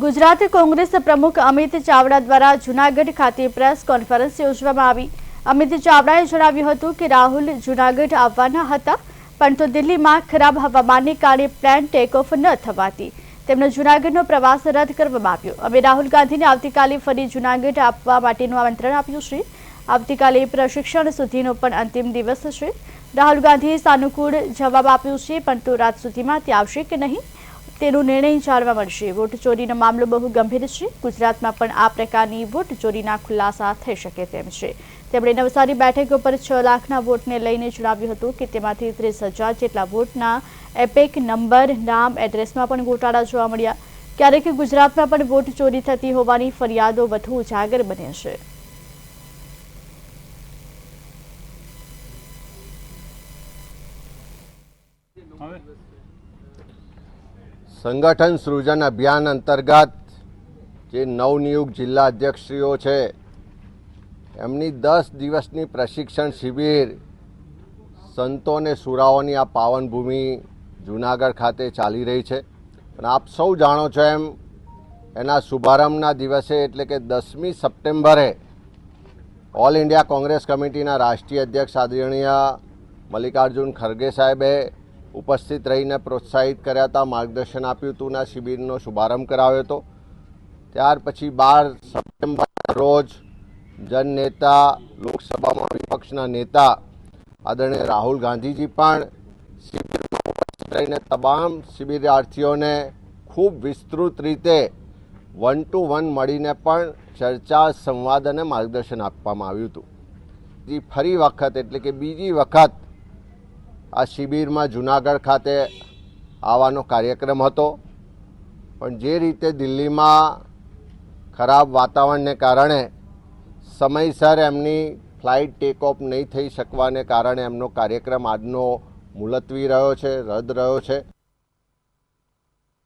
ગુજરાત કોંગ્રેસ પ્રમુખ અમિત ચાવડા દ્વારા જૂનાગઢ ખાતે પ્રેસ કોન્ફરન્સ યોજવામાં આવી. અમિત ચાવડાએ જણાવ્યું હતું કે રાહુલ જૂનાગઢ આવવાના હતા, પરંતુ દિલ્હીમાં ખરાબ હવામાનને કારણે પ્લાન ટેક ઓફ ન થવાથી તેમનો જૂનાગઢનો પ્રવાસ રદ કરવામાં આવ્યો. અમે રાહુલ ગાંધીને આવતીકાલે ફરી જૂનાગઢ આપવા માટેનું આમંત્રણ આપ્યું છે. આવતીકાલે પ્રશિક્ષણ સુધીનો પણ અંતિમ દિવસ છે. રાહુલ ગાંધીએ સાનુકૂળ જવાબ આપ્યો છે, પરંતુ રાત સુધીમાં તે આવશે કે નહીં? તેનો નિર્ણય જાણવા મળશે. વોટ ચોરીનો મામલો બહુ ગંભીર છે. ગુજરાતમાં પણ આ પ્રકારની વોટ ચોરીના ખુલાસા થઈ શકે તેમ છે. તેમણે નવસારી બેઠક ઉપર છ લાખના વોટને લઈને જણાવ્યું હતું કે તેમાંથી ત્રીસ હજાર જેટલા વોટના એપેક નંબર, નામ, એડ્રેસમાં પણ ગોટાળા જોવા મળ્યા. ક્યારેક ગુજરાતમાં પણ વોટ ચોરી થતી હોવાની ફરિયાદો વધુ ઉજાગર બને છે. હવે? સંગઠન સૃજન અભિયાન અંતર્ગત જે નવનિયુક્ત જિલ્લા અધ્યક્ષશ્રીઓ છે, એમની દસ દિવસની પ્રશિક્ષણ શિબિર સંતો અને સુરાઓની આ પાવનભૂમિ જૂનાગઢ ખાતે ચાલી રહી છે. પણ આપ સૌ જાણો છો એમ, એના શુભારંભના દિવસે એટલે કે દસમી સપ્ટેમ્બરે ઓલ ઇન્ડિયા કોંગ્રેસ કમિટીના રાષ્ટ્રીય અધ્યક્ષ આદરણીય મલ્લિકાર્જુન ખરગે સાહેબે ઉપસ્થિત રહીને પ્રોત્સાહિત કર્યા હતા, માર્ગદર્શન આપ્યું હતું આ શિબિરનો શુભારંભ કરાવ્યો હતો. ત્યાર પછી બાર સપ્ટેમ્બર રોજ જન નેતા લોકસભામાં વિપક્ષના નેતા આદરણીય રાહુલ ગાંધીજી પણ શિબિરમાં ઉપસ્થિત રહીને તમામ શિબિરાર્થીઓને ખૂબ વિસ્તૃત રીતે વન ટુ વન મળીને પણ ચર્ચા, સંવાદ અને માર્ગદર્શન આપવામાં આવ્યું હતું. ફરી વખત એટલે કે બીજી વખત આ શિબિરમાં જુનાગઢ ખાતે આવવાનો કાર્યક્રમ હતો. પણ જે રીતે દિલ્હીમાં ખરાબ વાતાવરણને કારણે સમયસર એમની ફ્લાઇટ ટેક ઓફ નહીં થઈ શકવાને કારણે એમનો કાર્યક્રમ આજનો મુલતવી રહ્યો છે, રદ રહ્યો છે.